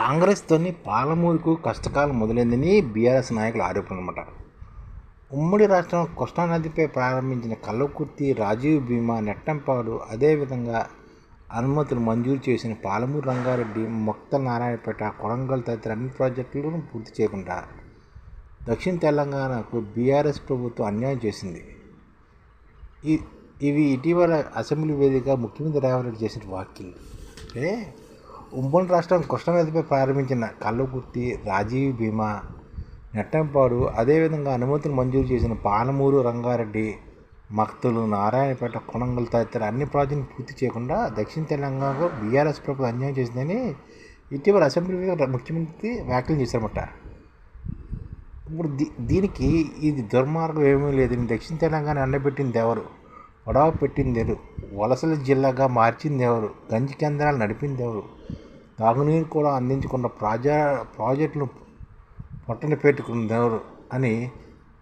కాంగ్రెస్తోని పాలమూరుకు కష్టకాలం మొదలైందని బీఆర్ఎస్ నాయకుల ఆరోపణ అనమాట ఉమ్మడి రాష్ట్రం కృష్ణానదిపై ప్రారంభించిన కల్లకుర్తి రాజీవ్ భీమా నెట్టంపాడు అదేవిధంగా అనుమతులు మంజూరు చేసిన పాలమూరు రంగారెడ్డి మొక్త నారాయణపేట కొడంగల్ తదితర అన్ని ప్రాజెక్టులను పూర్తి చేయకుండా దక్షిణ తెలంగాణకు బీఆర్ఎస్ ప్రభుత్వం అన్యాయం చేసింది. ఈ ఇవి ఇటీవల అసెంబ్లీ వేదిక ముఖ్యమంత్రి రేవంత్ రెడ్డి చేసిన వాక్యం అంటే ఉమ్మడి రాష్ట్రం కృష్ణానదిపై ప్రారంభించిన కల్లకుర్తి రాజీవ్ భీమా నెట్టంపాడు అదేవిధంగా అనుమతులు మంజూరు చేసిన పాలమూరు రంగారెడ్డి మక్తులు నారాయణపేట కొనంగల్ తదితర అన్ని ప్రాజెక్టులు పూర్తి చేయకుండా దక్షిణ తెలంగాణకు బీఆర్ఎస్ ప్రభుత్వం అన్యాయం చేసిందని ఇటీవల అసెంబ్లీ ముఖ్యమంత్రి వ్యాఖ్యలు చేశారన్నమాట. ఇప్పుడు దీ దీనికి ఇది దుర్మార్గం ఏమీ లేదని దక్షిణ తెలంగాణ ఎండబెట్టింది ఎవరు? గొడవ పెట్టింది ఎవరు వలసల జిల్లాగా మార్చిందెవరు? గంజి కేంద్రాలు నడిపింది ఎవరు తాగునీరు కూడా అందించకుండా ప్రాజా ప్రాజెక్టులు పొట్టన పెట్టుకుందెవరు? అని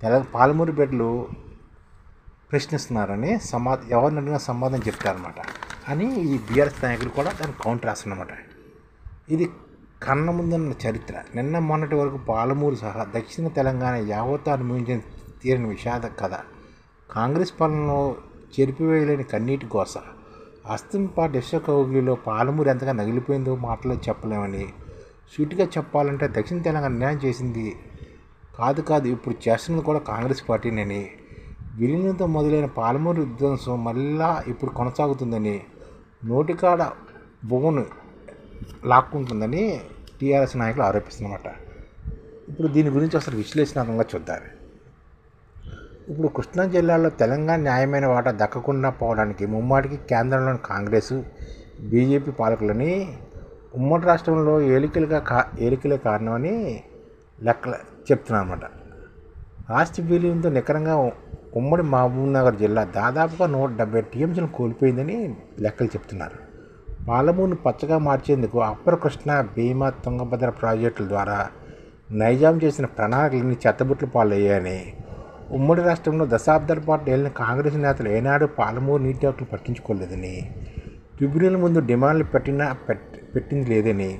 తెల పాలమూరు బిడ్డలు ప్రశ్నిస్తున్నారని సమా ఎవరిని అడిగినా సమాధానం చెప్తారనమాట అని ఈ బీఆర్ఎస్ నాయకులు కూడా దానికి కౌంటర్ రాస్తున్నమాట ఇది కన్న ముందున్న చరిత్ర. నిన్న మొన్నటి వరకు పాలమూరు సహా దక్షిణ తెలంగాణ యావత్ అనుభవించిన తీరిన విషాద కథ. కాంగ్రెస్ పాలనలో చెరిపివేయలేని కన్నీటి కోస అస్తంపాటి ఇసుకౌగిలిలో పాలమూరు ఎంతగా నగిలిపోయిందో మాటలో చెప్పలేమని. సూటిగా చెప్పాలంటే దక్షిణ తెలంగాణ న్యాయం చేసింది. కాదు కాదు ఇప్పుడు చేస్తున్నది కూడా కాంగ్రెస్ పార్టీనని. విలీనంతో మొదలైన పాలమూరు విధ్వంసం మళ్ళా ఇప్పుడు కొనసాగుతుందని నోటికాడ బొమ్మను లాక్కుంటుందని టీఆర్ఎస్ నాయకులు ఆరోపిస్తున్నమాట. ఇప్పుడు దీని గురించి అసలు విశ్లేషణాత్మకంగా చూద్దాం. ఇప్పుడు కృష్ణా జిల్లాలో తెలంగాణ న్యాయమైన వాటా దక్కకుండా పోవడానికి ముమ్మాటికి కేంద్రంలోని కాంగ్రెస్ బీజేపీ పాలకులని ఉమ్మడి రాష్ట్రంలో ఏలికలుగా కా ఏలికలే కారణమని లెక్కల చెప్తున్నారన్నమాట. రాష్ట్ర విలీనంతో నికరంగా ఉమ్మడి మహబూబ్నగర్ జిల్లా దాదాపుగా నూట డెబ్బై టీఎంసీలు కోల్పోయిందని లెక్కలు చెప్తున్నారు. పాలమూరును పచ్చగా మార్చేందుకు అప్పర్ కృష్ణ భీమా తుంగభద్ర ప్రాజెక్టుల ద్వారా నైజాం చేసిన ప్రణాళికలన్నీ చెత్తబుట్లు పాలయ్యాయని ఉమ్మడి రాష్ట్రంలో దశాబ్దాల పాటు వెళ్ళిన కాంగ్రెస్ నేతలు ఏనాడు పాలమూరు నీటి హక్కులు పట్టించుకోలేదని ట్రిబ్యునల్ ముందు డిమాండ్లు పెట్టినా పెట్ పెట్టింది లేదని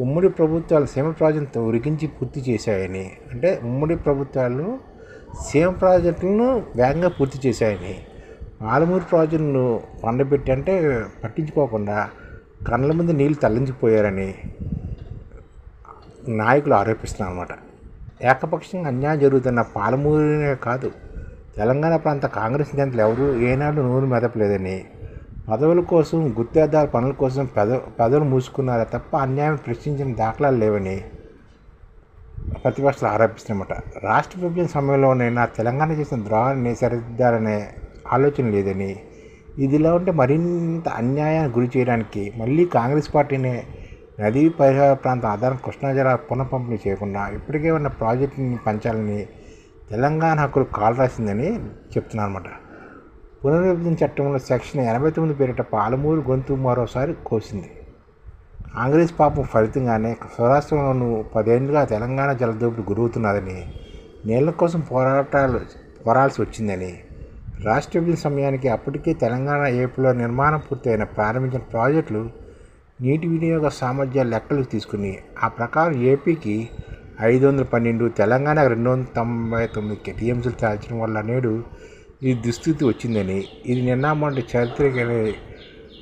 ఉమ్మడి ప్రభుత్వాలు సీమ ప్రాజెక్టులతో ఉరికించి పూర్తి చేశాయని అంటే ఉమ్మడి ప్రభుత్వాలు సీమ ప్రాజెక్టులను వేగంగా పూర్తి చేశాయని పాలమూరు ప్రాజెక్టును పండబెట్టి అంటే పట్టించుకోకుండా కళ్ళ ముందు నీళ్ళు తరలించిపోయారని నాయకులు ఆరోపిస్తున్నారు అన్నమాట ఏకపక్షంగా అన్యాయం జరుగుతున్న పాలమూరునే కాదు. తెలంగాణ ప్రాంత కాంగ్రెస్ నేతలు ఎవరూ ఏనాడు నూరు మెదపలేదని. పదవుల కోసం గుత్తేదారు పనుల కోసం పెద పెదవులు మూసుకున్నారే తప్ప అన్యాయం ప్రశ్నించిన దాఖలాలు లేవని ప్రతిపక్షాలు ఆరోపిస్తున్నమాట రాష్ట్ర విభజన సమయంలోనైనా తెలంగాణ చేసిన ద్రోహాన్ని సరిదిద్దాలనే ఆలోచన లేదని. ఇదిలా ఉంటే మరింత అన్యాయానికి గురి చేయడానికి మళ్ళీ కాంగ్రెస్ పార్టీనే నదీ పరిహార ప్రాంత ఆధారం కృష్ణా జిల్లా పునఃపంపిణీ చేయకుండా ఇప్పటికే ఉన్న ప్రాజెక్టుని పంచాలని తెలంగాణ హక్కులు కాల్ రాసిందని చెప్తున్నారన్నమాట. పునర్విభజన చట్టంలో సెక్షన్ ఎనభై తొమ్మిది పేరిట పాలమూరు గొంతు మరోసారి కోసింది. కాంగ్రెస్ పాపం ఫలితంగానే స్వరాష్ట్రంలోనూ పదేళ్ళుగా తెలంగాణ జలదోపుడు గురవుతున్నదని నీళ్ళ కోసం పోరాటాలు పోరాల్సి వచ్చిందని రాష్ట్ర విభజన సమయానికి అప్పటికే తెలంగాణ ఏపీలో నిర్మాణం పూర్తయిన ప్రారంభించిన ప్రాజెక్టులు నీటి వినియోగ సామర్థ్య లెక్కలు తీసుకుని ఆ ప్రకారం ఏపీకి ఐదు వందల పన్నెండు తెలంగాణ రెండు వందల తొంభై తొమ్మిది టీఎంసీలు చాల్చడం వల్ల నేడు ఈ దుస్థితి వచ్చిందని ఇది నిన్న మొన్నటి చారిత్రక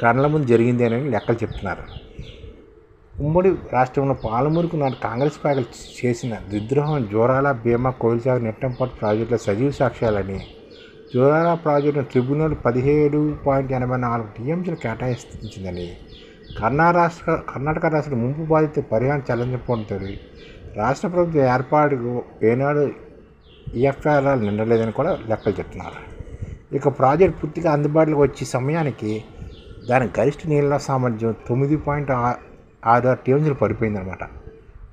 కళ్ళ ముందు జరిగింది అని లెక్కలు చెప్తున్నారు. ఉమ్మడి రాష్ట్రంలో పాలమూరుకు నాటి కాంగ్రెస్ పార్టీ చేసిన దుద్రోహం జోరాల భీమా కోయిల్సాగర్ నెట్టంపాటు ప్రాజెక్టుల సజీవ సాక్ష్యాలని జోరాల ప్రాజెక్టును ట్రిబ్యునల్ పదిహేడు పాయింట్ ఎనభై నాలుగు టీఎంసీలు కేటాయించిందని కర్ణా రాష్ట్ర కర్ణాటక రాష్ట్ర ముంపు బాధిత పరిహారం చెల్లించబోతుంది రాష్ట్ర ప్రభుత్వ ఏర్పాటుకు ఏనాడు ఈఎఫ్ఆర్ఆర్ నిండలేదని కూడా లెక్కలు చెప్తున్నారు. ఇక ప్రాజెక్ట్ పూర్తిగా అందుబాటులోకి వచ్చే సమయానికి దాని గరిష్ట నీళ్ళ సామర్థ్యం తొమ్మిది పాయింట్ ఆరు ఆరు టీఎంసీలు పడిపోయిందనమాట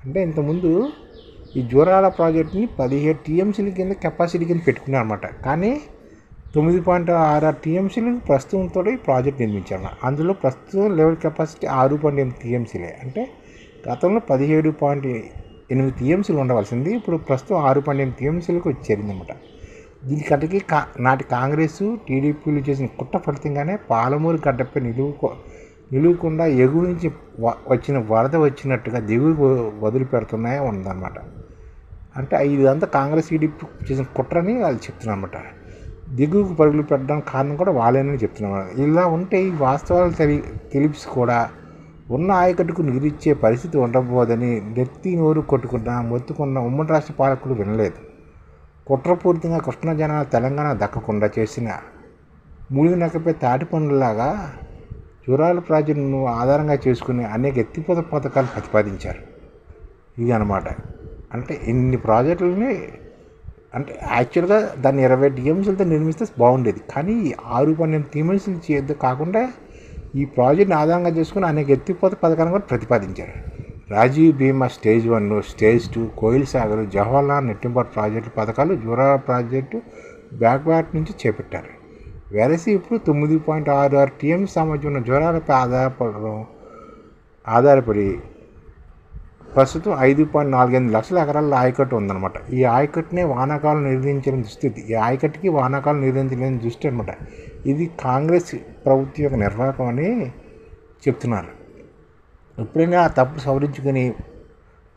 అంటే ఇంతకుముందు ఈ జూరాల ప్రాజెక్ట్ని పదిహేడు టీఎంసీల కింద కెపాసిటీ కింద పెట్టుకున్నారు అనమాట కానీ తొమ్మిది పాయింట్ ఆరు ఆరు టీఎంసీలు ప్రస్తుతంతో ఈ ప్రాజెక్ట్ నిర్మించారు అందులో ప్రస్తుతం లెవెల్ కెపాసిటీ ఆరు పాయింట్ ఎనిమిది టీఎంసీలే. అంటే గతంలో పదిహేడు పాయింట్ ఎనిమిది టీఎంసీలు ఉండవలసింది. ఇప్పుడు ప్రస్తుతం ఆరు పాయింట్ ఎనిమిది టీఎంసీలకు వచ్చి చేరిందన్నమాట కా నాటి కాంగ్రెస్ టీడీపీలు చేసిన కుట్ర ఫలితంగానే పాలమూరు గడ్డపై నిలువు నిలువకుండా ఎగువ నుంచి వచ్చిన వరద వచ్చినట్టుగా దిగువ వదిలిపెడుతున్నాయి ఉందన్నమాట అంటే ఇదంతా కాంగ్రెస్ టీడీపీ చేసిన కుట్రని వాళ్ళు చెప్తున్నారన్నమాట. దిగువకు పరుగులు పెట్టడానికి కారణం కూడా వాళ్ళేనని చెప్తున్నాం ఇలా ఉంటే ఈ వాస్తవాలు తెలి తెలిపి కూడా ఉన్న ఆయకట్టుకు నీరిచ్చే పరిస్థితి ఉండబోదని నెత్తి నోరు కొట్టుకున్న మొత్తుకున్న ఉమ్మడి రాష్ట్ర పాలకులు వినలేదు. కుట్రపూరితంగా కృష్ణా జనాలు తెలంగాణ దక్కకుండా చేసిన మూలిగి నక్కపై తాటి పనులలాగా జురాల ప్రాజెక్టును ఆధారంగా చేసుకుని అనేక ఎత్తిపోత పథకాలు ప్రతిపాదించారు. ఇది అనమాట అంటే ఇన్ని ప్రాజెక్టులని అంటే యాక్చువల్గా దాన్ని ఇరవై టీఎంసీలతో నిర్మిస్తే బాగుండేది. కానీ ఆరు పన్నెండు టీఎంసీలు చేయద్దు కాకుండా ఈ ప్రాజెక్ట్ని ఆధారంగా చేసుకుని అనేక ఎత్తిపోత పథకాన్ని కూడా ప్రతిపాదించారు. Rajiv Bhima stage one stage two Koil Sagar Jawaharlal Nettempadu project పథకాలు జూరా ప్రాజెక్టు బ్యాక్వాట్ నుంచి చేపట్టారు. వెరసి ఇప్పుడు తొమ్మిది పాయింట్ ఆరు ఆరు టీఎం సామర్థ్యం ఉన్న జ్వరాలపై ఆధారపడడం ఆధారపడి ప్రస్తుతం ఐదు పాయింట్ నాలుగైదు లక్షల ఎకరాల ఆయకట్టు ఉందన్నమాట. ఈ ఆయకట్టునే వానాకాలం నిర్వహించలేని దుస్థితి ఈ ఆయకట్టుకి వానాకాలం నిర్వహించలేని దృష్టి అనమాట ఇది కాంగ్రెస్ ప్రభుత్వం యొక్క నిర్వాహకం అని చెప్తున్నారు. ఎప్పుడైనా ఆ తప్పు సవరించుకొని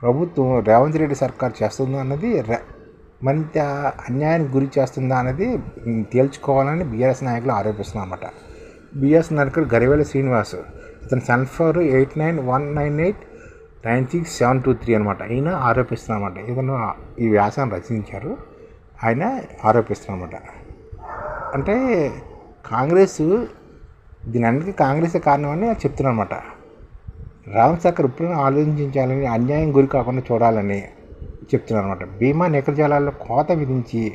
ప్రభుత్వం రేవంత్ రెడ్డి సర్కార్ చేస్తుందా అన్నది ర- మరింత అన్యాయానికి గురి చేస్తుందా అనేది తేల్చుకోవాలని బీఆర్ఎస్ నాయకులు ఆరోపిస్తున్నారు అన్నమాట. బీఆర్ఎస్ నాయకుడు గరివేల శ్రీనివాస్ ఇతను sunflower eight nine one nine eight nine six seven two three అనమాట ఈయన ఆరోపిస్తున్నారన్నమాట ఇతను ఈ వ్యాసాన్ని రచించారు. ఆయన ఆరోపిస్తున్నమాట అంటే కాంగ్రెస్ దీని కాంగ్రెసే కారణమని చెప్తున్నారన్నమాట. రామ్ శాఖర్ ఇప్పుడైనా ఆలోచించాలని అన్యాయం గురి కాకుండా చూడాలని చెప్తున్నారన్నమాట. భీమా నికరజలాల్లో కోత విధించి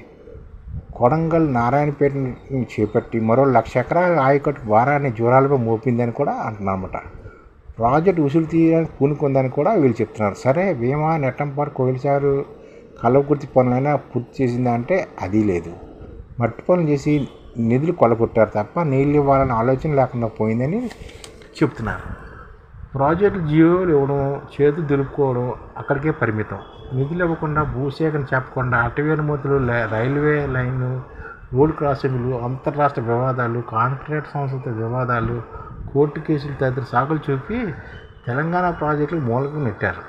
కొడంగల్ నారాయణపేటని చేపట్టి మరో లక్ష ఎకరాల ఆయకట్టు వారాన్ని జ్వరాలపై మోపిందని కూడా అంటున్నారన్నమాట. ప్రాజెక్ట్ ఉసులు తీయడానికి పూనుకుందని కూడా వీళ్ళు చెప్తున్నారు. సరే భీమా నెట్టంపాడు కోయిలసారు కలవకుర్తి పనులైనా పూర్తి చేసిందా అంటే అది లేదు. మట్టి పనులు చేసి నిధులు కొలగొట్టారు తప్ప నీళ్ళు ఇవ్వాలనే ఆలోచన లేకుండా పోయిందని చెప్తున్నారు. ప్రాజెక్టు జియోలు ఇవ్వడం చేతు దులుపుకోవడం అక్కడికే పరిమితం. నిధులు ఇవ్వకుండా భూసేకరణ చెప్పకుండా అటవీ అనుమతులు రైల్వే లైన్లు రోడ్ క్రాసింగ్లు అంతర్రాష్ట్ర వివాదాలు కాంక్రీట్ సంస్థ వివాదాలు కోర్టు కేసులు తదితర సాకులు చూపి తెలంగాణ ప్రాజెక్టులు మూలకం నెట్టారు.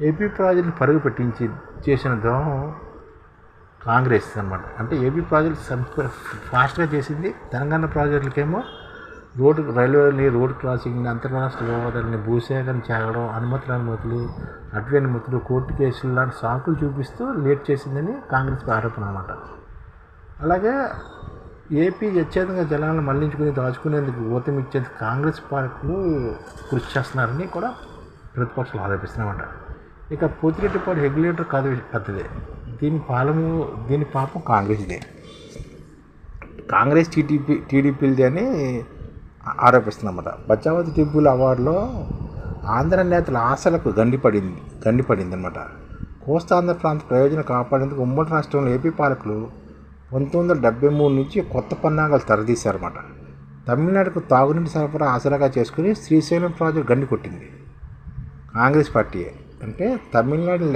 ఏపీ ప్రాజెక్టులు పరుగు పెట్టించి చేసిన ద్రోహం కాంగ్రెస్ అనమాట అంటే ఏపీ ప్రాజెక్ట్ సంప- ఫాస్ట్గా చేసింది తెలంగాణ ప్రాజెక్టులకేమో రోడ్డు రైల్వేని రోడ్డు క్రాసింగ్ అంతర్రాష్ట్ర వివాదాలని భూసేకరణ చేరడం అనుమతుల అనుమతులు అటవీ అనుమతులు కోర్టు కేసులు లాంటి సాకులు చూపిస్తూ లేట్ చేసిందని కాంగ్రెస్ ఆరోపణ అనమాట అలాగే ఏపీ వ్యత్యేతంగా జలాలను మళ్ళించుకుని దాచుకునేందుకు ఊతం ఇచ్చేందుకు కాంగ్రెస్ పార్టీలు కృషి చేస్తున్నారని కూడా ప్రతిపక్షాలు ఆరోపిస్తున్నామంట ఇక పోతిరెడ్డిపాడు రెగ్యులేటర్ కాదు పెద్దదే. దీని పాలము దీని పాపం కాంగ్రెస్దే. కాంగ్రెస్ టీడీపీ టీడీపీలది అని ఆరోపిస్తున్నమాట. బచావతి టిప్పుల అవార్డులో ఆంధ్ర నేతల ఆశలకు గండిపడింది గండిపడింది అనమాట కోస్తాంధ్ర ప్రాంత ప్రయోజనం కాపాడేందుకు ఉమ్మడి రాష్ట్రంలో ఏపీ పాలకులు పంతొమ్మిది వందల డెబ్బై మూడు నుంచి కొత్త పన్నాగాలు తెరదీశారన్నమాట. తమిళనాడుకు తాగునీటి సరఫరా ఆసరాగా చేసుకుని శ్రీశైలం ప్రాజెక్టు గండి కొట్టింది. కాంగ్రెస్ పార్టీ అంటే తమిళనాడు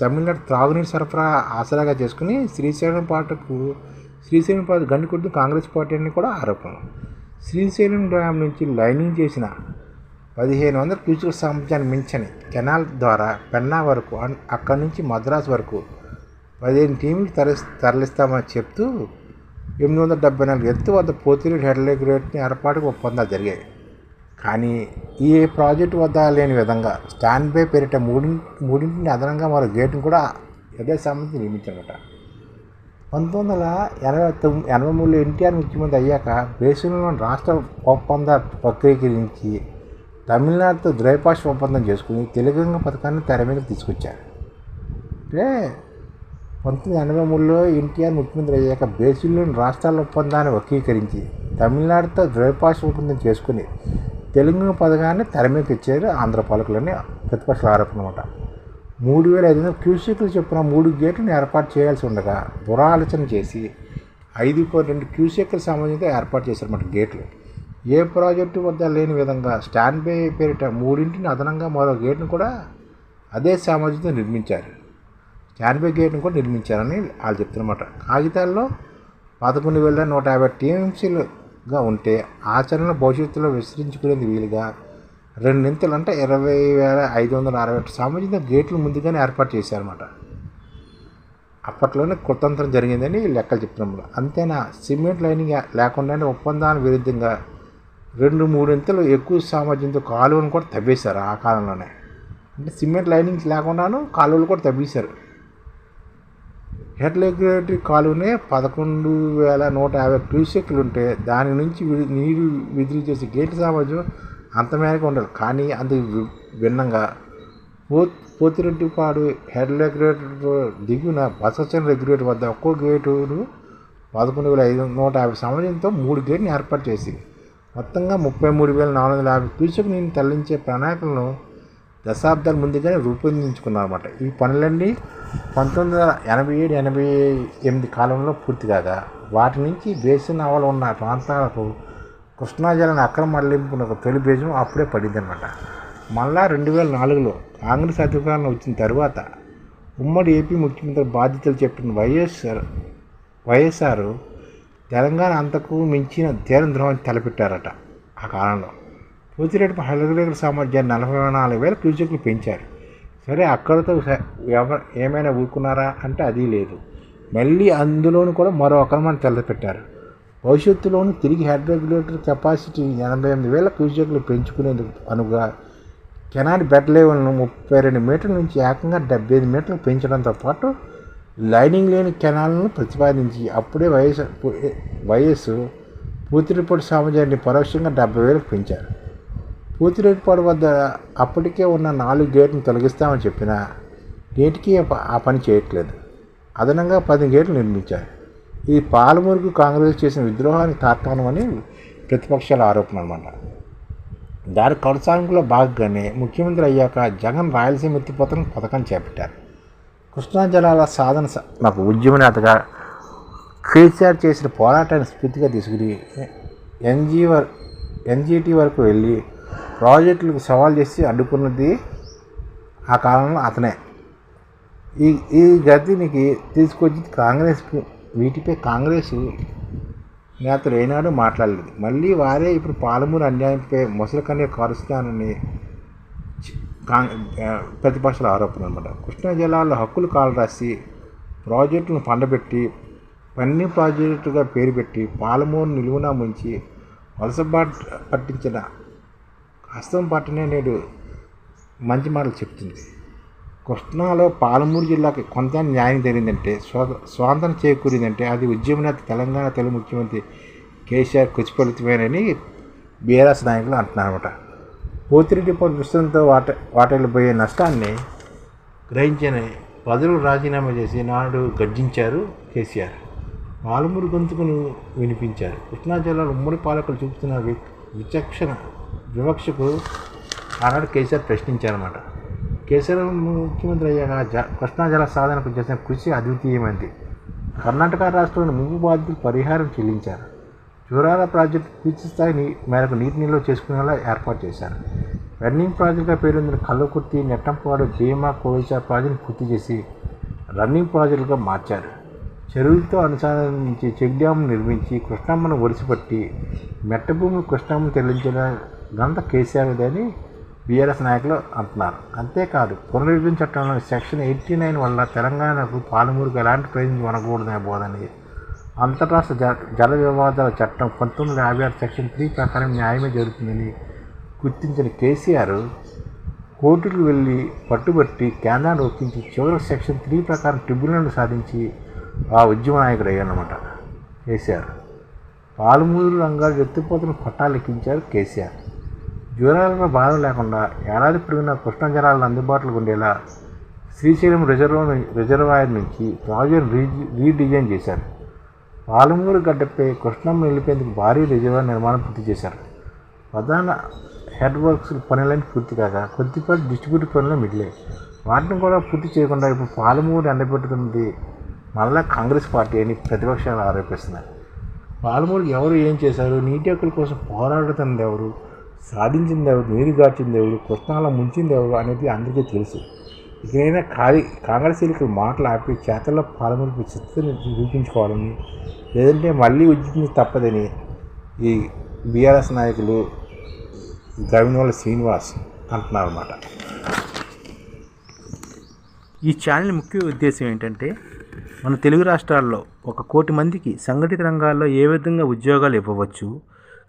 తమిళనాడు త్రాగునీటి సరఫరా ఆసరాగా చేసుకుని శ్రీశైలం పాటకు శ్రీశైలం పాట గండి కొట్టిన కాంగ్రెస్ పార్టీ అని కూడా ఆరోపణ. శ్రీశైలం డ్యామ్ నుంచి లైనింగ్ చేసిన పదిహేను వందల క్యూసెక్ సామర్థ్యాన్ని మించని కెనాల్ ద్వారా పెన్నా వరకు అక్కడి నుంచి మద్రాసు వరకు పదిహేను టీంలు తరలి తరలిస్తామని చెప్తూ ఎనిమిది వందల డెబ్బై నాలుగు ఎత్తు వద్ద పోతిరెడ్డి హెడ్లైక్ రేట్ని ఏర్పాటుకు ఒప్పందాలు జరిగాయి. కానీ ఈ ప్రాజెక్టు వద్ద లేని విధంగా స్టాండ్ బై పేరిట మూడింటి మూడింటిని అదనంగా మరో గేటును కూడా అదే సంబంధించి నిర్మించారట పంతొమ్మిది వందల ఎనభై తొమ్మిది ఎనభై మూడులో ఎన్టీఆర్ ముఖ్యమంత్రి అయ్యాక దేశంలోని రాష్ట్ర ఒప్పంద ప్రక్రియకరించి తమిళనాడుతో ద్వైపాక్ష ఒప్పందం చేసుకుని తెలుగు పథకాన్ని తెర మీద తీసుకొచ్చారు. అంటే పంతొమ్మిది ఎనభై మూడులో ఎన్టీఆర్ ముఖ్యమంత్రి అయ్యాక బేసిల్లోని రాష్ట్రాల ఒప్పందాన్ని వక్రీకరించి తమిళనాడుతో ద్వైపాక్ష ఒప్పందం చేసుకుని తెలుగు పథకాన్ని తెర మీద ఆంధ్ర పాలకులని ప్రతిపక్షాల ఆరోపణ అనమాట మూడు వేల ఐదు వందల క్యూసెక్లు చొప్పున మూడు గేట్లను ఏర్పాటు చేయాల్సి ఉండగా దురాలోచన చేసి ఐదు పాయింట్ రెండు క్యూసీకుల సంబంధించి ఏర్పాటు చేశారన్నమాట గేట్లు. ఏ ప్రాజెక్టు వద్ద లేని విధంగా స్టాండ్ బై పేరిట మూడింటిని అదనంగా మరో గేట్ను కూడా అదే సామర్థ్యంతో నిర్మించారు. స్టాండ్ గేట్ను కూడా నిర్మించారని వాళ్ళు చెప్తున్నమాట. కాగితాల్లో పదకొండు వేల నూట యాభై టీఎంసీలుగా ఉంటే ఆచరణ భవిష్యత్తులో విస్తరించుకునేది వీలుగా రెండింతలు అంటే ఇరవై వేల ఐదు వందల అరవై ఒకటి సంబంధించిన గేట్లు ముందుగానే ఏర్పాటు చేశారన్నమాట. అప్పట్లోనే కుతంత్రం జరిగిందని లెక్కలు చెప్తున్నాము అంతేనా? సిమెంట్ లైనింగ్ లేకుండానే ఒప్పందానికి విరుద్ధంగా రెండు మూడింతలు ఎక్కువ సామర్థ్యంతో కాలువను కూడా తవ్వేశారు ఆ కాలంలోనే. అంటే సిమెంట్ లైనింగ్స్ లేకుండాను కాలువలు కూడా తవ్వేశారు. హెడ్ కాలువనే పదకొండు వేల నూట యాభై క్యూసెక్లు ఉంటే దాని నుంచి నీరు విడుదల చేసే గేట్ సామర్థ్యం అంతమేరకు ఉండాలి కానీ అందుకు భిన్నంగా పో పోతిరెడ్డిపాడు హెడ్ రెగ్యులేటర్ దిగున బసచన్ రెగ్యులేటర్ వద్ద ఒక్కో గేటును పదకొండు వేల ఐదు నూట యాభై సంవత్సరంతో మూడు గేట్ని ఏర్పాటు చేసి మొత్తంగా ముప్పై మూడు వేల నాలుగు వందల యాభై క్యూసెక్ నీటిని తరలించే ప్రణాళికలను దశాబ్దాల ముందుగానే రూపొందించుకున్నారన్నమాట. ఈ పనులన్నీ పంతొమ్మిది వందల ఎనభై ఏడు ఎనభై ఎనిమిది కాలంలో పూర్తి కాగా వాటి నుంచి బేసిన్ అవలు ఉన్న ప్రాంతాలకు కృష్ణా జలాన్ని అక్రమ మళ్ళింపునకు తొలి బీజం అప్పుడే పడిందనమాట మళ్ళా రెండు వేల నాలుగులో కాంగ్రెస్ అధికారంలో వచ్చిన తర్వాత ఉమ్మడి ఏపీ ముఖ్యమంత్రి బాధ్యతలు చెప్పిన వైఎస్ఆర్ వైఎస్ఆర్ తెలంగాణ అంతకు మించిన తీరం ద్రోహాన్ని తలపెట్టారట ఆ కాలంలో. పూతిరెడ్డి హైదరాబాద్ సామర్థ్యాన్ని నలభై నాలుగు వేల క్యూసెక్లు పెంచారు. సరే అక్కడతో ఎవరు ఏమైనా ఊరుకున్నారా అంటే అది లేదు. మళ్ళీ అందులోనూ కూడా మరో అక్రమాన్ని తెల్లపెట్టారు భవిష్యత్తులోను తిరిగి హెడ్ రెగ్యులేటర్ కెపాసిటీ ఎనభై ఎనిమిది వేల క్యూసెక్లు పెంచుకునేందుకు అనుగా కెనాల్ బెడ్ లెవెల్ను ముప్పై రెండు మీటర్ల నుంచి ఏకంగా డెబ్బై ఐదు మీటర్లు పెంచడంతో పాటు లైనింగ్ లేని కెనాల్ను ప్రతిపాదించి అప్పుడే వైఎస్ వైఎస్ పూతిరిపొడి సామర్థ్యాన్ని పరోక్షంగా డెబ్బై వేలకు పెంచారు. పూతిరెడ్డిపాడు వద్ద అప్పటికే ఉన్న నాలుగు గేట్లను తొలగిస్తామని చెప్పినా నేటికి ఆ పని చేయట్లేదు. అదనంగా పది గేట్లు నిర్మించారు. ఇది పాలమూరుకు కాంగ్రెస్ చేసిన విద్రోహానికి తార్కాణమని ప్రతిపక్షాల ఆరోపణ అనమాట దాని కొనసాగింపులో భాగంగానే ముఖ్యమంత్రి అయ్యాక జగన్ రాయలసీమ ఎత్తిపోతను పథకం చేపట్టారు. కృష్ణా జలాల సాధన స- నాకు ఉద్యమ నేతగా కేసీఆర్ చేసిన పోరాటాన్ని స్ఫూర్తిగా తీసుకుని ఎన్జీవర్ ఎన్జీటీ వరకు వెళ్ళి ప్రాజెక్టులకు సవాల్ చేసి అడ్డుకున్నది ఆ కాలంలో అతనే. ఈ ఈ గతినికి తీసుకొచ్చి కాంగ్రెస్ వీటిపై కాంగ్రెస్ నేతలు ఏనాడు మాట్లాడలేదు. మళ్ళీ వారే ఇప్పుడు పాలమూరు అన్యాయంపై ముసలి కారుస్తానని ప్రతిపక్షాల ఆరోపణ అనమాట కృష్ణా జిల్లాలో హక్కులు కాలు రాసి ప్రాజెక్టులను పండబెట్టి పన్ని ప్రాజెక్టుగా పేరు పెట్టి పాలమూరు నిలువున ముంచి వలసబాట్ పట్టించిన హస్తం పట్టనే నేడు మంచి మాటలు చెప్తుంది. కృష్ణాలో పాలమూరు జిల్లాకి కొంత న్యాయం జరిగిందంటే స్వ స్వాతంత్రం చేకూరిందంటే అది ఉద్యమనేత తెలంగాణ తెలుగు ముఖ్యమంత్రి కేసీఆర్ కుచిపలితమేనని బీఆర్ఎస్ నాయకులు అంటున్నారన్నమాట. పోతిరెడ్డి పలు దృష్టంతో వాట వాటిల్లో పోయే నష్టాన్ని గ్రహించని పదవులు రాజీనామా చేసి నాడు గర్జించారు కేసీఆర్. పాలమూరు గొంతుకును వినిపించారు. కృష్ణా జిల్లాలో ఉమ్మడి పాలకులు చూపుతున్న వి- విచక్షణ వివక్షకు ఆనాడు కేసీఆర్ ప్రశ్నించారన్నమాట. కేసీఆర్ ముఖ్యమంత్రి అయ్యాక జ కృష్ణా జల సాధనకు చేసిన కృషి అద్వితీయమైంది. కర్ణాటక రాష్ట్రంలోని ముంపు బాధితులు పరిహారం చెల్లించారు. జూరాల ప్రాజెక్టు పూర్తి స్థాయి మేరకు నీటి నిల్వ చేసుకునేలా ఏర్పాటు చేశారు. రన్నింగ్ ప్రాజెక్టుగా పేరొందిన కల్లుకుర్తి నెట్టంపాడు భీమా కోయిచా ప్రాజెక్టును పూర్తి చేసి రన్నింగ్ ప్రాజెక్టుగా మార్చారు. చెరువులతో అనుసంధానించి చెక్ డ్యామ్ నిర్మించి కృష్ణమ్మను ఒడిసిపట్టి మెట్టభూమి కృష్ణమ్మను చెల్లించిన గంత కేసీఆర్ది అని బీఆర్ఎస్ నాయకులు అంటున్నారు. అంతేకాదు పునర్విభజన చట్టంలో సెక్షన్ ఎయిటీ నైన్ వల్ల తెలంగాణకు పాలమూరుకు ఎలాంటి ప్రయోజనం ఇవ్వకూడదనే బోధని. అంతర్రాష్ట్ర జ జల వివాదాల చట్టం పంతొమ్మిది యాభై ఆరు సెక్షన్ త్రీ ప్రకారం న్యాయమే జరుగుతుందని గుర్తించిన కేసీఆర్ కోర్టుకు వెళ్ళి పట్టుబట్టి కేంద్రాన్ని ఒప్పించి చివరికి సెక్షన్ త్రీ ప్రకారం ట్రిబ్యునల్ సాధించి ఆ ఉద్యమ నాయకుడు అయ్యానమాట కేసీఆర్. పాలమూరు రంగాలు ఎత్తిపోతున్న పట్టాలెక్కించారు కేసీఆర్. జ్వరాలలో బాధ లేకుండా ఏడాది పొడిగిన కృష్ణా జలాలను అందుబాటులోకి ఉండేలా శ్రీశైలం రిజర్వ్ రిజర్వాయర్ నుంచి ప్రాజెక్ట్ రీ రీడిజైన్ చేశారు. పాలమూరు గడ్డపై కృష్ణమ్మ నిలిపేందుకు భారీ రిజర్వాయర్ నిర్మాణం పూర్తి చేశారు. ప్రధాన హెడ్ వర్క్స్ పనులన్నీ పూర్తి కాగా కొద్దిపాటి డిస్ట్రిబ్యూటర్ పనులు మిడిలే వాటిని కూడా పూర్తి చేయకుండా ఇప్పుడు పాలమూరు ఎండబెట్టుతున్నది మళ్ళా కాంగ్రెస్ పార్టీ అని ప్రతిపక్షాలు ఆరోపిస్తున్నారు. పాలమూరు ఎవరు ఏం చేశారు? నీటి హక్కుల కోసం పోరాడుతుంది ఎవరు? సాధించింది ఎవరు నీరు గార్చింది ఎవరు కృష్ణాలో ముంచింది ఎవరు అనేది అందరికీ తెలుసు. ఇకనైనా ఖాళీ కాంగ్రెస్ ఎన్నికలు మాటలు ఆపి చేతల్లో పాలమూరుకు చిత్తని నిరూపించుకోవాలని లేదంటే మళ్ళీ ఉద్యమించి తప్పదని ఈ బీఆర్ఎస్ నాయకులు గవినోల శ్రీనివాస్ అంటున్నారు అన్నమాట ఈ ఛానల్ ముఖ్య ఉద్దేశం ఏంటంటే మన తెలుగు రాష్ట్రాల్లో ఒక కోటి మందికి సంఘటిత రంగాల్లో ఏ విధంగా ఉద్యోగాలు ఇవ్వవచ్చు